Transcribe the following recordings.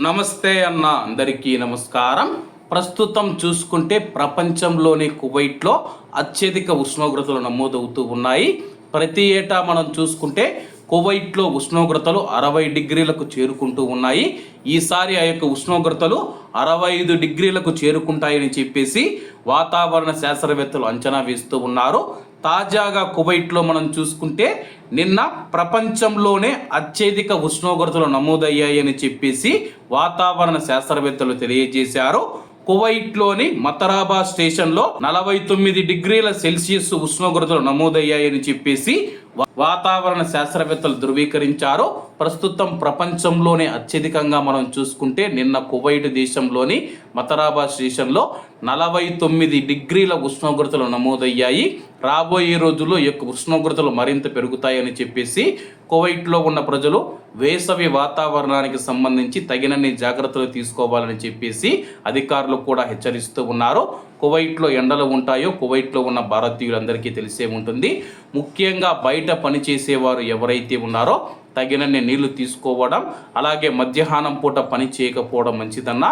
నమస్తే అన్న అందరికీ నమస్కారం. ప్రస్తుతం చూసుకుంటే ప్రపంచంలోని కువైట్లో అత్యధిక ఉష్ణోగ్రతలు నమోదవుతూ ఉన్నాయి. ప్రతి ఏటా మనం చూసుకుంటే కువైట్లో ఉష్ణోగ్రతలు అరవై డిగ్రీలకు చేరుకుంటూ ఉన్నాయి. ఈసారి ఆ యొక్క ఉష్ణోగ్రతలు అరవై ఐదు డిగ్రీలకు చేరుకుంటాయని చెప్పేసి వాతావరణ శాస్త్రవేత్తలు అంచనా వేస్తూ ఉన్నారు. తాజాగా కువైట్లో మనం చూసుకుంటే నిన్న ప్రపంచంలోనే అత్యధిక ఉష్ణోగ్రతలు నమోదయ్యాయని చెప్పేసి వాతావరణ శాస్త్రవేత్తలు తెలియజేశారు. కువైట్లోని మతరాబా స్టేషన్లో నలభై తొమ్మిది డిగ్రీల సెల్సియస్ ఉష్ణోగ్రతలు నమోదయ్యాయని చెప్పేసి వాతావరణ శాస్త్రవేత్తలు ధృవీకరించారు. ప్రస్తుతం ప్రపంచంలోనే అత్యధికంగా మనం చూసుకుంటే నిన్న కువైట్ దేశంలోని మతరాబాద్ స్టేషన్లో నలభై తొమ్మిది డిగ్రీల ఉష్ణోగ్రతలు నమోదయ్యాయి. రాబోయే రోజుల్లో యొక్క ఉష్ణోగ్రతలు మరింత పెరుగుతాయని చెప్పేసి కువైట్లో ఉన్న ప్రజలు వేసవి వాతావరణానికి సంబంధించి తగినన్ని జాగ్రత్తలు తీసుకోవాలని చెప్పేసి అధికారులు కూడా హెచ్చరిస్తూ ఉన్నారు. కువైట్లో ఎండలు ఉంటాయో కువైట్లో ఉన్న భారతీయులందరికీ తెలిసే ఉంటుంది. ముఖ్యంగా బయట పనిచేసేవారు ఎవరైతే ఉన్నారో తగినన్ని నీళ్ళు తీసుకోవడం అలాగే మధ్యాహ్నం పూట పని చేయకపోవడం మంచిదన్నా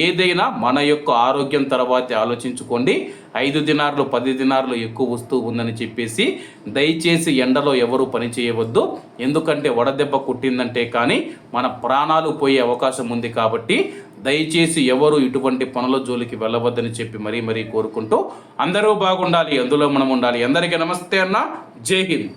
ఏదైనా మన యొక్క ఆరోగ్యం తర్వాతే ఆలోచించుకోండి. ఐదు దినార్లు పది దినార్లు ఎక్కువ వస్తూ ఉందని చెప్పేసి దయచేసి ఎండలో ఎవరు పని చేయవద్దు. ఎందుకంటే వడదెబ్బ కుట్టిందంటే కానీ మన ప్రాణాలు పోయే అవకాశం ఉంది కాబట్టి దయచేసి ఎవరు ఇటువంటి పనుల జోలికి వెళ్ళవద్దని చెప్పి మరీ మరీ కోరుకుంటూ అందరూ బాగుండాలి అందులో మనం ఉండాలి. అందరికీ నమస్తే అన్న. జై హింద్.